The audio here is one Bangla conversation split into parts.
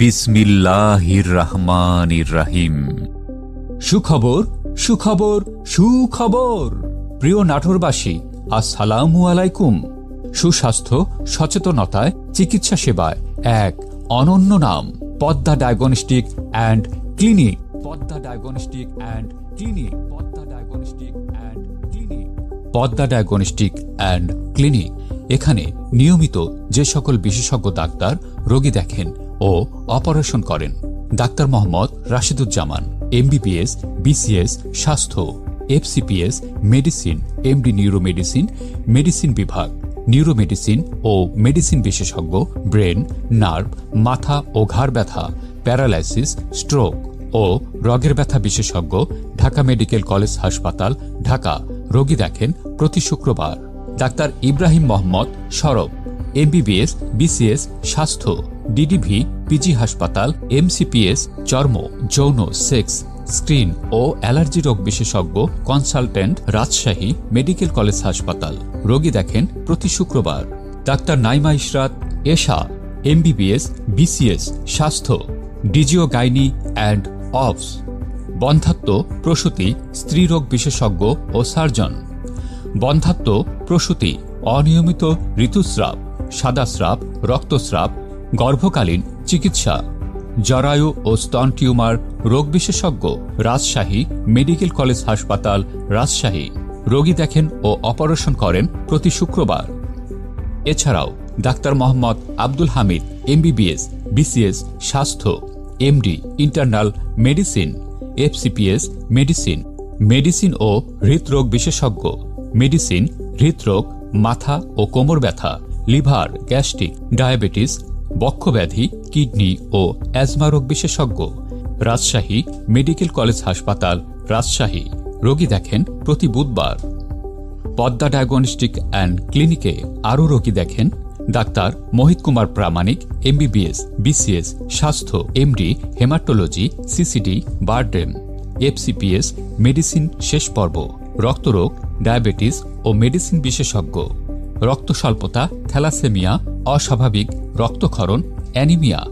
বিসমিল্লাহির রহমানির রাহিম সুখবর সুখবর সুখবর। প্রিয় নাটোরবাসী, আসসালামু আলাইকুম। সুস্বাস্থ্য, সচেতনতায়, চিকিৎসা সেবায় এক অনন্য নাম, Padma Diagnostic and Clinic. Padma Diagnostic and Clinic. Padma Diagnostic and Clinic. Padma Diagnostic and Clinic. এখানে নিয়মিত যে সকল বিশেষজ্ঞ ডাক্তার রোগী দেখেন ও অপারেশন করেন। Doctor Mohammad Rashiduzzaman, MBBS, BCS, স্বাস্থ্য, FCPS, medicine, MD neuromedicine, medicine বিভাগ, নিউরোমেডিসিন ও মেডিসিন বিশেষজ্ঞ, ব্রেন, নার্ভ, মাথা ও ঘাড় ব্যথা, প্যারালাইসিস, স্ট্রোক ও রগের ব্যথা বিশেষজ্ঞ, ঢাকা মেডিকেল কলেজ হাসপাতাল, ঢাকা। রোগী দেখেন প্রতি শুক্রবার। Doctor Ibrahim Mohammad Sarob, MBBS, BCS, স্বাস্থ্য। ডিডিভি পিজি হাসপাতাল এমসিপিএস চর্ম যৌন সেক্স স্ক্রিন ও অ্যালার্জি রোগ বিশেষজ্ঞ কনসালটেন্ট রাজশাহী মেডিকেল কলেজ হাসপাতাল রোগী দেখেন প্রতি শুক্রবার। Doctor Naima Ishrat, Esha MBBS BCS স্বাস্থ্য, ডিজিও গাইনি অ্যান্ড অফস বন্ধাত্ম প্রসূতি স্ত্রীরোগ বিশেষজ্ঞ ও সার্জন। বন্ধাত্ম প্রসূতি, অনিয়মিত ঋতুস্রাব, সাদাস্রাব, রক্তস্রাব গর্ভকালীন চিকিৎসা। জরায়ু ও স্তন টিউমার, রোগ বিশেষজ্ঞ, রাজশাহী মেডিকেল কলেজ হাসপাতাল, রাজশাহী। রোগী দেখেন ও অপারেশন করেন প্রতি শুক্রবার। এছাড়াও, doctor Mohammad Abdul Hamid, MBBS, BCS, স্বাস্থ্য, MD, internal medicine, FCPS, medicine medicine ও হৃদরোগ বিশেষজ্ঞ, মেডিসিন, হৃদরোগ, মাথা ও কোমর ব্যথা, লিভার, গ্যাস্ট্রিক, ডায়াবেটিস বক্ষব্যাধি, কিডনি ও অ্যাজমা রোগ বিশেষজ্ঞ, রাজশাহী মেডিকেল কলেজ হাসপাতাল, রাজশাহী। রোগী দেখেন প্রতি বুধবার। পদ্মা ডায়াগনস্টিক অ্যান্ড ক্লিনিকে আরও রোগী দেখেন। Doctor Mohit Kumar Pramanik, MBBS, BCS, স্বাস্থ্য, MD, haematology, CCD, BIRDEM, FCPS, medicine শেষ পর্ব, রক্তরোগ, ডায়াবেটিস ও মেডিসিন বিশেষজ্ঞ। রক্ত স্বল্পতা থ্যালাসেমিয়া, অস্বাভাবিক রক্তক্ষরণ, অ্যানিমিয়া,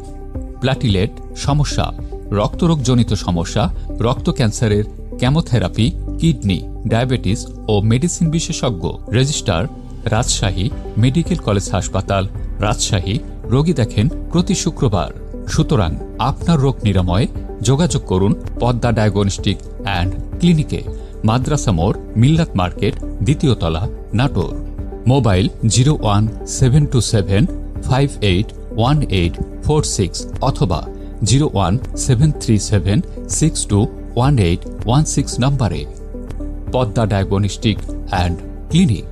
প্লাটিলেট সমস্যা, রক্তরোগজনিত সমস্যা, রক্ত ক্যান্সারের কেমোথেরাপি, কিডনি, ডায়াবেটিস ও মেডিসিন বিশেষজ্ঞ, রেজিস্ট্রার, রাজশাহী মেডিকেল কলেজ হাসপাতাল, রাজশাহী, রোগী দেখেন প্রতি শুক্রবার। সুতরাং আপনার রোগ নিরাময়ে যোগাযোগ করুন পদ্মা ডায়াগনস্টিক অ্যান্ড ক্লিনিকে, মাদ্রাসা মোড়, মিল্লাত মার্কেট, দ্বিতীয় তলা, Natore. Mobile zero one seven two seven five eight one eight four six অথবা zero one seven three seven six two one eight one six নম্বরে পদ্মা ডায়াগনস্টিক অ্যান্ড ক্লিনিক।